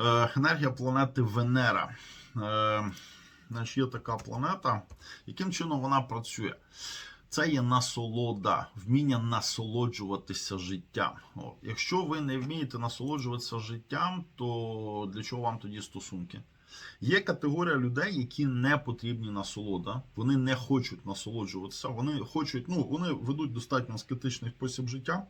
Е, енергія планети Венера. Е, значить, є така планета. Яким чином вона працює? Це є насолода, вміння насолоджуватися життям. О, якщо ви не вмієте насолоджуватися життям, то для чого вам тоді стосунки? Є категорія людей, які не потрібні насолода. Вони не хочуть насолоджуватися. Вони хочуть, ну вони ведуть достатньо аскетичний спосіб життя,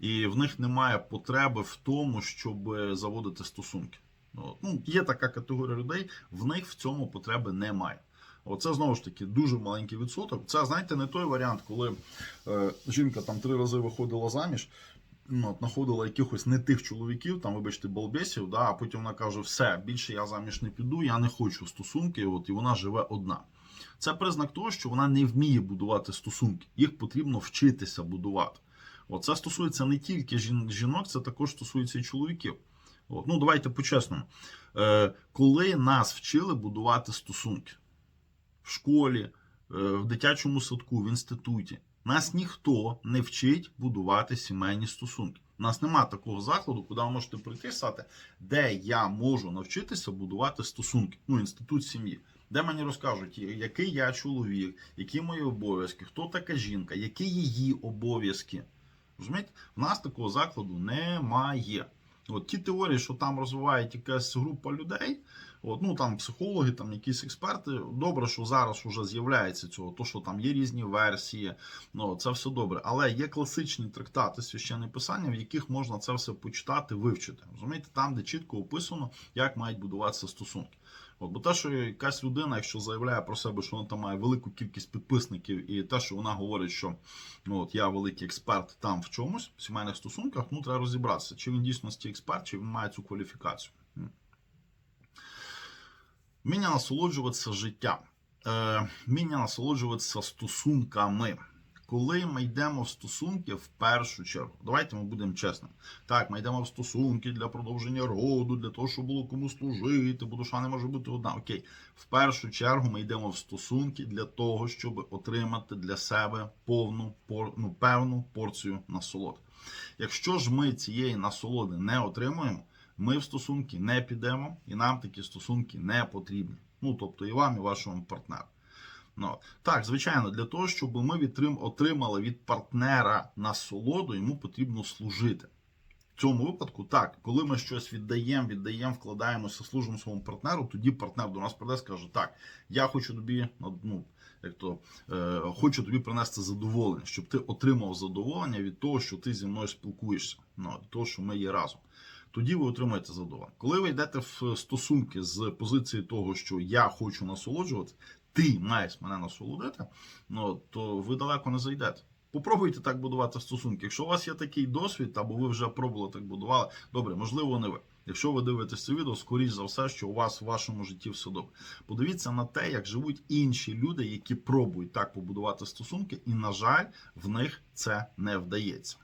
і в них немає потреби в тому, щоб заводити стосунки. Ну, є така категорія людей, в них в цьому потреби немає. Оце знову ж таки дуже маленький відсоток. Це, знаєте, не той варіант, коли е, жінка там три рази виходила заміж, ну, от, знаходила якихось не тих чоловіків, там, вибачте, балбесів, да, а потім вона каже: все, більше я заміж не піду, я не хочу стосунки, от, і вона живе одна. Це признак того, що вона не вміє будувати стосунки. Їх потрібно вчитися будувати. От, це стосується не тільки жін- жінок, це також стосується і чоловіків. От, ну, давайте по-чесному. Е, коли нас вчили будувати стосунки в школі, е, в дитячому садку, в інституті, нас ніхто не вчить будувати сімейні стосунки. У нас немає такого закладу, куди ви можете прийти і сказати, де я можу навчитися будувати стосунки. Ну, інститут сім'ї. Де мені розкажуть, який я чоловік, які мої обов'язки, хто така жінка, які її обов'язки. Розумієте? В нас такого закладу немає. От ті теорії, що там розвивають якась група людей, от, ну там психологи, там якісь експерти. Добре, що зараз вже з'являється цього, то що там є різні версії, ну це все добре. Але є класичні трактати священне писання, в яких можна це все почитати, вивчити. Розумієте, там, де чітко описано, як мають будуватися стосунки. От, бо те, що якась людина, якщо заявляє про себе, що вона там має велику кількість підписників, і те, що вона говорить, що ну, от я великий експерт там в чомусь, в сімейних стосунках, ну треба розібратися, чи він дійсності експерт, чи він має цю кваліфікацію. М. Вміння насолоджуватися життям, е, вміння насолоджуватися стосунками. Коли ми йдемо в стосунки в першу чергу, давайте ми будемо чесними. Так, ми йдемо в стосунки для продовження роду, для того, щоб було кому служити, бо душа не може бути одна. Окей, в першу чергу ми йдемо в стосунки для того, щоб отримати для себе повну ну, певну порцію насолоди. Якщо ж ми цієї насолоди не отримуємо, ми в стосунки не підемо, і нам такі стосунки не потрібні. Ну тобто і вам, і вашому партнеру. Ну, так, звичайно, для того, щоб ми отримали від партнера насолоду, йому потрібно служити. В цьому випадку, так, коли ми щось віддаємо, віддаємо, вкладаємося, служимо своєму партнеру, тоді партнер до нас прийде і скаже: Так, я хочу тобі, ну, як то, е, хочу тобі принести задоволення, щоб ти отримав задоволення від того, що ти зі мною спілкуєшся, ну, від того, що ми є разом. Тоді ви отримаєте задоволення. Коли ви йдете в стосунки з позиції того, що я хочу насолоджуватися, ти маєш мене насолодити, ну, то ви далеко не зайдете. Попробуйте так будувати стосунки. Якщо у вас є такий досвід, або ви вже пробували так будували, добре, можливо, не ви. Якщо ви дивитесь це відео, скоріш за все, що у вас в вашому житті все добре. Подивіться на те, як живуть інші люди, які пробують так побудувати стосунки, і, на жаль, в них це не вдається.